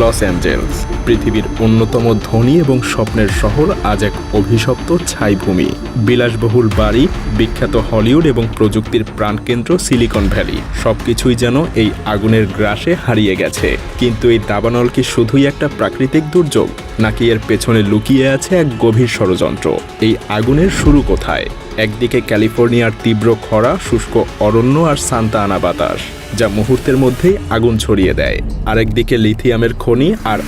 Los Angeles পৃথিবীর অন্যতম ধনী এবং স্বপ্নের শহর আজ এক অভিশপ্ত ছাইভূমি। বিলাসবহুল বাড়ি, বিখ্যাত হলিউড এবং প্রযুক্তির প্রাণকেন্দ্র সিলিকন ভ্যালি। সবকিছুই যেন এই আগুনের গ্রাসে হারিয়ে গেছে। কিন্তু এই দাবানল কি শুধুই একটা প্রাকৃতিক দুর্যোগ? নাকি এর পেছনে লুকিয়ে আছে এক গভীর ষড়যন্ত্র? এই আগুনের শুরু কোথায়? একদিকে ক্যালিফোর্নিয়ার তীব্র খরা, শুষ্ক অরণ্য আর সান্তা আনা বাতাস, যা মুহূর্তের মধ্যেই আগুন ছড়িয়ে দেয়। আরেকদিকে লিথিয়ামের খনি আর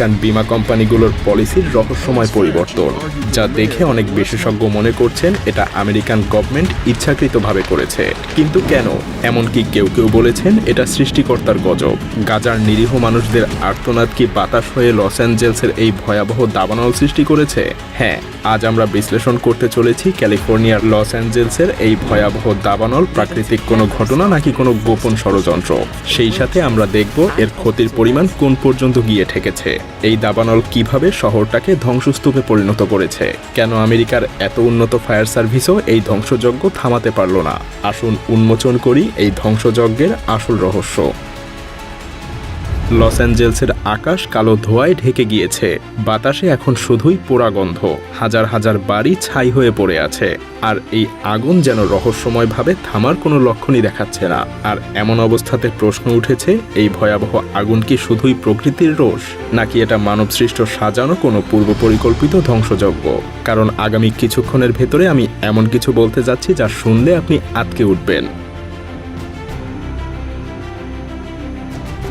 আমেরিকান বীমা কোম্পানিগুলোর পলিসির রহস্যময় পরিবর্তন, যা দেখে অনেক বিশেষজ্ঞ মনে করছেন এটা আমেরিকান গভর্নমেন্ট ইচ্ছাকৃতভাবে করেছে। কিন্তু কেন? এমনকি কেউ কেউ বলেছেন এটা সৃষ্টিকর্তার গজব। গাজার নিরীহ মানুষদের আর্তনাদ কি বাতাস হয়ে লস অ্যাঞ্জেলসের এই ভয়াবহ দাবানল সৃষ্টি করেছে? হ্যাঁ আজ আমরা বিশ্লেষণ করতে চলেছি ক্যালিফোর্নিয়ার লস অ্যাঞ্জেলসের এই ভয়াবহ দাবানল প্রাকৃতিক কোনো ঘটনা নাকি কোনো গোপন ষড়যন্ত্র। সেই সাথে আমরা দেখব এর ক্ষতির পরিমাণ কোন পর্যন্ত গিয়ে ঠেকেছে। এই দাবানল কীভাবে শহরটাকে ধ্বংসস্তূপে পরিণত করেছে? কেন আমেরিকার এত উন্নত ফায়ার সার্ভিসও এই ধ্বংসযজ্ঞ থামাতে পারল না? আসুন উন্মোচন করি এই ধ্বংসযজ্ঞের আসল রহস্য। লস অ্যাঞ্জেলসের আকাশ কালো ধোঁয়ায় ঢেকে গিয়েছে। বাতাসে এখন শুধুই পোড়া গন্ধ। হাজার হাজার বাড়ি ছাই হয়ে পড়ে আছে। আর এই আগুন যেন রহস্যময়ভাবে থামার কোনো লক্ষণই দেখাচ্ছে না। আর এমন অবস্থাতে প্রশ্ন উঠেছে, এই ভয়াবহ আগুন কি শুধুই প্রকৃতির রোষ? নাকি এটা মানবসৃষ্ট সাজানো কোনো পূর্ব পরিকল্পিত ধ্বংসযজ্ঞ? কারণ আগামী কিছুক্ষণের ভেতরে আমি এমন কিছু বলতে যাচ্ছি যা শুনলে আপনি আটকে উঠবেন।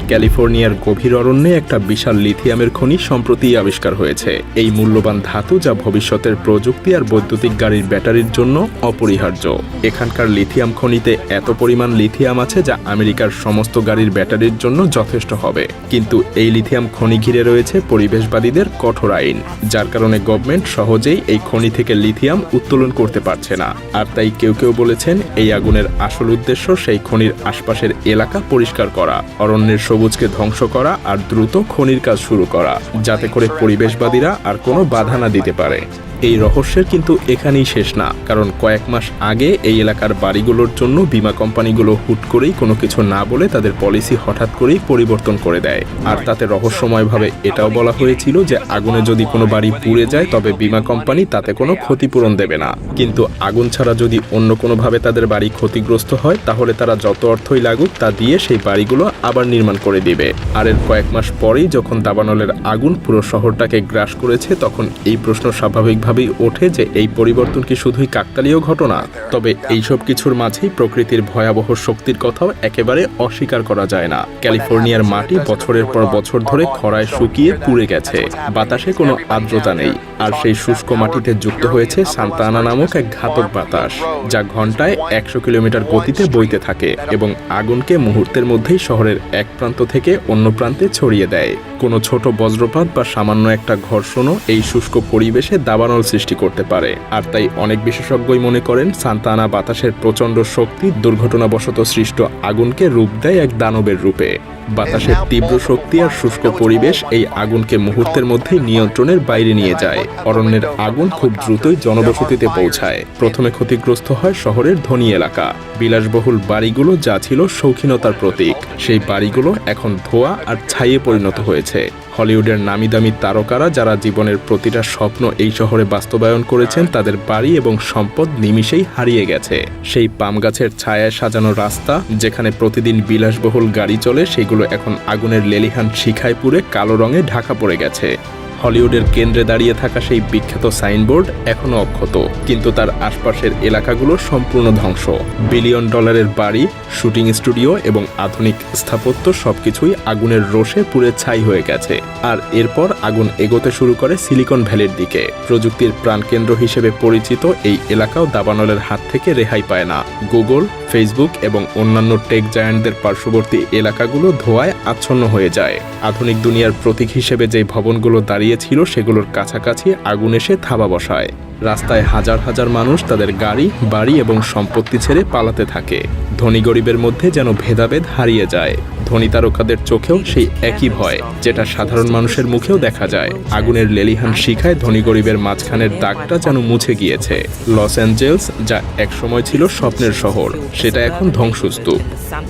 ক্যালিফোর্নিয়ার গভীর অরণ্যে একটা বিশাল লিথিয়ামের খনি সম্প্রতি আবিষ্কার হয়েছে। এই মূল্যবান ধাতু যা ভবিষ্যতের প্রযুক্তি আর বৈদ্যুতিক গাড়ির ব্যাটারির জন্য অপরিহার্য। এখানকার লিথিয়াম খনিতে এত পরিমাণ লিথিয়াম আছে যা আমেরিকার সমস্ত গাড়ির ব্যাটারির জন্য যথেষ্ট হবে। কিন্তু এই লিথিয়াম খনি ঘিরে রয়েছে পরিবেশবাদীদের কঠোর আইন, যার কারণে গভর্নমেন্ট সহজেই এই খনি থেকে লিথিয়াম উত্তোলন করতে পারছে না। আর তাই কেউ কেউ বলেছেন, এই আগুনের আসল উদ্দেশ্য সেই খনির আশপাশের এলাকা পরিষ্কার করা। অরণ্যের সবুজকে ধ্বংস করা আর দ্রুত খনির কাজ শুরু করা, যাতে করে পরিবেশবাদীরা আর কোনো বাধা না দিতে পারে। এই রহস্যের কিন্তু এখানেই শেষ না, কারণ কয়েক মাস আগে এই এলাকার বাড়িগুলোর জন্য বীমা কোম্পানিগুলো হুট করেই কোনো কিছু না বলে তাদের পলিসি হঠাৎ করেই পরিবর্তন করে দেয়। আর তাতে রহস্যময়ভাবে এটাও বলা হয়েছিল যে আগুনে যদি কোনো বাড়ি পুড়ে যায়, তবে বীমা কোম্পানি তাতে কোনো ক্ষতিপূরণ দেবে না। কিন্তু আগুন ছাড়া যদি অন্য কোনোভাবে তাদের বাড়ি ক্ষতিগ্রস্ত হয়, তাহলে তারা যত অর্থই লাগুক, তা দিয়ে সেই বাড়িগুলো আবার নির্মাণ করে দিবে। আর এর কয়েক মাস পরেই যখন দাবানলের আগুন পুরো শহরটাকে গ্রাস করেছে, তখন এই প্রশ্ন স্বাভাবিকভাবেই ওঠে যে এই পরিবর্তন কি শুধুই কাকতালীয় ঘটনা? তবে এইসব কিছুর মাঝেই প্রকৃতির ভয়াবহ শক্তির কথাও একেবারে অস্বীকার করা যায় না। ক্যালিফোর্নিয়ার মাটি বছরের পর বছর ধরে খরায় শুকিয়ে পুড়ে গেছে। বাতাসে কোনো আর্দ্রতা নেই। আর সেই শুষ্ক মাটিতে যুক্ত হয়েছে সান্তানা নামক এক ঘাতক বাতাস, যা ঘন্টায় একশো কিলোমিটার গতিতে বইতে থাকে এবং আগুনকে মুহূর্তের মধ্যেই শহরের এক প্রান্ত থেকে অন্য প্রান্তে ছড়িয়ে দেয়। কোনো ছোট বজ্রপাত বা সামান্য একটা ঘর্ষণও এই শুষ্ক পরিবেশে দাবানল সৃষ্টি করতে পারে। আর তাই অনেক বিশেষজ্ঞই মনে করেন, সান্তানা বাতাসের প্রচণ্ড শক্তি দুর্ঘটনাবশত সৃষ্ট আগুনকে রূপ দেয় এক দানবের রূপে। বাতাসের তীব্র শক্তি আর শুষ্ক পরিবেশ এই আগুনকে মুহূর্তের মধ্যে নিয়ন্ত্রণের বাইরে নিয়ে যায়। অরণ্যের আগুন খুব দ্রুতই জনবসতিতে পৌঁছায়। প্রথমে ক্ষতিগ্রস্ত হয় শহরের ধনী এলাকা। বিলাসবহুল বাড়িগুলো যা ছিল শৌখিনতার প্রতীক। সেই বাড়িগুলো এখন ধোয়া আর ছাইয়ে পরিণত হয়েছে। হলিউডের নামি দামি তারকারা যারা জীবনের প্রতিটা স্বপ্ন এই শহরে বাস্তবায়ন করেছেন, তাদের বাড়ি এবং সম্পদ নিমিষেই হারিয়ে গেছে। সেই পাম গাছের ছায়ায় সাজানো রাস্তা, যেখানে প্রতিদিন বিলাসবহুল গাড়ি চলে, সেগুলো এখন আগুনের লেলিহান শিখায় পুরে কালো রঙে ঢাকা পড়ে গেছে। হলিউডের কেন্দ্রে দাঁড়িয়ে থাকা সেই বিখ্যাত সাইনবোর্ড এখনও অক্ষত। কিন্তু তার আশপাশের এলাকাগুলো সম্পূর্ণ ধ্বংস। বিলিয়ন ডলারের বাড়ি, শুটিং স্টুডিও এবং আধুনিক স্থাপত্য সবকিছুই আগুনের রোষে পুড়ে ছাই হয়ে গেছে। আর এরপর আগুন এগোতে শুরু করে সিলিকন ভ্যালির দিকে। প্রযুক্তির প্রাণকেন্দ্র হিসেবে পরিচিত এই এলাকাও দাবানলের হাত থেকে রেহাই পায় না। গুগল, ফেসবুক এবং অন্যান্য টেক জায়ান্টদের পার্শ্ববর্তী এলাকাগুলো ধোয়ায় আচ্ছন্ন হয়ে যায়। আধুনিক দুনিয়ার প্রতীক হিসেবে যে ভবনগুলো দাঁড়িয়েছিল সেগুলোর কাছাকাছি আগুন এসে থাবা বসায়। রাস্তায় হাজার হাজার মানুষ তাদের গাড়ি, বাড়ি এবং সম্পত্তি ছেড়ে পালাতে থাকে। ধনী গরিবের মধ্যে যেন ভেদাভেদ হারিয়ে যায়। ধনী তারকাদের চোখেও সেই একই ভয়, যেটা সাধারণ মানুষের মুখেও দেখা যায়। আগুনের লেলিহান শিখায় ধনী গরিবের মাঝখানের দাগটা যেন মুছে গিয়েছে। লস অ্যাঞ্জেলস, যা একসময় ছিল স্বপ্নের শহর, সেটা এখন ধ্বংসস্তূপ।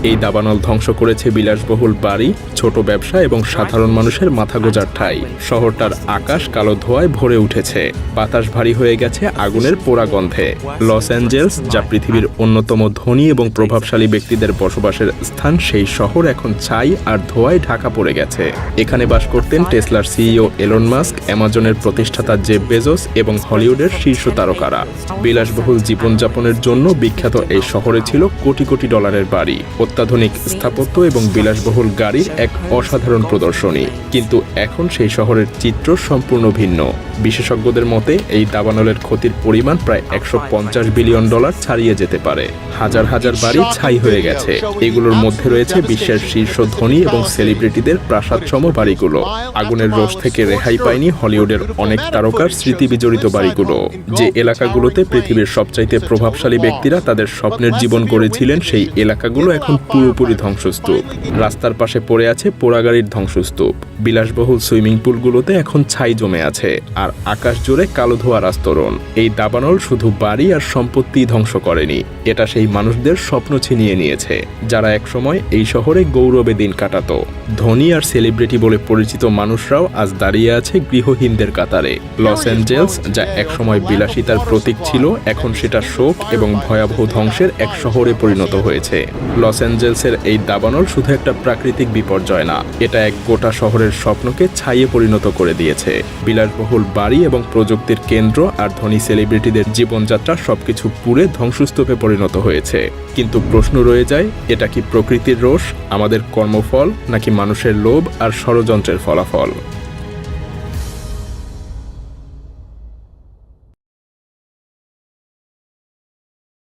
এই দাবানল ধ্বংস করেছে বিলাসবহুল বাড়ি, ছোট ব্যবসা এবং সাধারণ মানুষের মাথা গোজার ঠাই। শহরটার আকাশ কালো ধোঁয়ায় ভরে উঠেছে। বাতাস ভারী হয়ে গেছে আগুনের পোড়া গন্ধে। লস অ্যাঞ্জেলস, যা পৃথিবীর অন্যতম ধনী এবং প্রভাবশালী ব্যক্তিদের বসবাসের স্থান, সেই শহর এখন ছাই আর ধোঁয়ায় ঢাকা পড়ে গেছে। এখানে বাস করতেন টেসলার সিইও এলন মাস্ক, অ্যামাজনের প্রতিষ্ঠাতা জেব বেজোস এবং হলিউডের শীর্ষ তারকারা। বিলাসবহুল জীবনযাপনের জন্য বিখ্যাত এই শহরে ছিল কোটি কোটি ডলারের বাড়ি, অত্যাধুনিক স্থাপত্য এবং বিলাসবহুল গাড়ির এক অসাধারণ প্রদর্শনী। কিন্তু এখন সেই শহরের চিত্র সম্পূর্ণ ভিন্ন। বিশেষজ্ঞদের মতে, এই দাবানলের ক্ষতির পরিমাণ প্রায় একশো পঞ্চাশ বিলিয়ন ডলার ছাড়িয়ে যেতে পারে। হাজার হাজার বাড়ি ছাই হয়ে গেছে। এগুলোর মধ্যে রয়েছে বিশ্বের শীর্ষ ধনী এবং সেলিব্রিটিদের প্রাসাদসম বাড়িগুলো। আগুনের রোষ থেকে রেহাই পায়নি হলিউডের অনেক তারকার স্মৃতি বিজড়িত বাড়িগুলো, যে এলাকাগুলোতে পৃথিবীর সবচাইতে প্রভাবশালী ব্যক্তিরা তাদের স্বপ্নের জীবন গড়েছিলেন সেই এলাকাগুলো এখন পুরোপুরি ধ্বংসস্তূপ। রাস্তার পাশে পড়ে আছে পোড়াগাড়ির ধ্বংসস্তূপ। বিলাসবহুল সুইমিং পুলগুলোতে এখন ছাই জমে আছে, আর আকাশ জুড়ে কালো ধোয়ার আস্তরণ। এই দাবানল শুধু বাড়ি আর সম্পত্তি ধ্বংস করেনি, এটা সেই মানুষদের স্বপ্ন ছিনিয়ে নিয়েছে, যারা একসময় এই শহরে গৌরবে দিন কাটাতো। ধনী আর সেলিব্রিটি বলে পরিচিত মানুষরাও আজ দাঁড়িয়ে আছে গৃহহীনদের কাতারে। লস অ্যাঞ্জেলস যা একসময় বিলাসিতার প্রতীক ছিল এখন সেটা শোক এবং ভয়াবহ ধ্বংসের এক শহরে পরিণত হয়েছে। লস অ্যাঞ্জেলসের এই দাবানল শুধু একটা প্রাকৃতিক বিপর্যয় না এটা এক গোটা শহরের স্বপ্নকে ছাইয়ে পরিণত করে দিয়েছে। বিলাসবহুল বাড়ি এবং প্রযুক্তির কেন্দ্র আর ধনী সেলিব্রিটিদের জীবনযাত্রা সবকিছু পুরে ধ্বংসস্তূপে পরিণত হয়েছে। কিন্তু প্রশ্ন রয়ে যায় এটা কি প্রকৃতির রোষ? আমাদের কর্মফল নাকি মানুষের লোভ আর ষড়যন্ত্রের ফলাফল?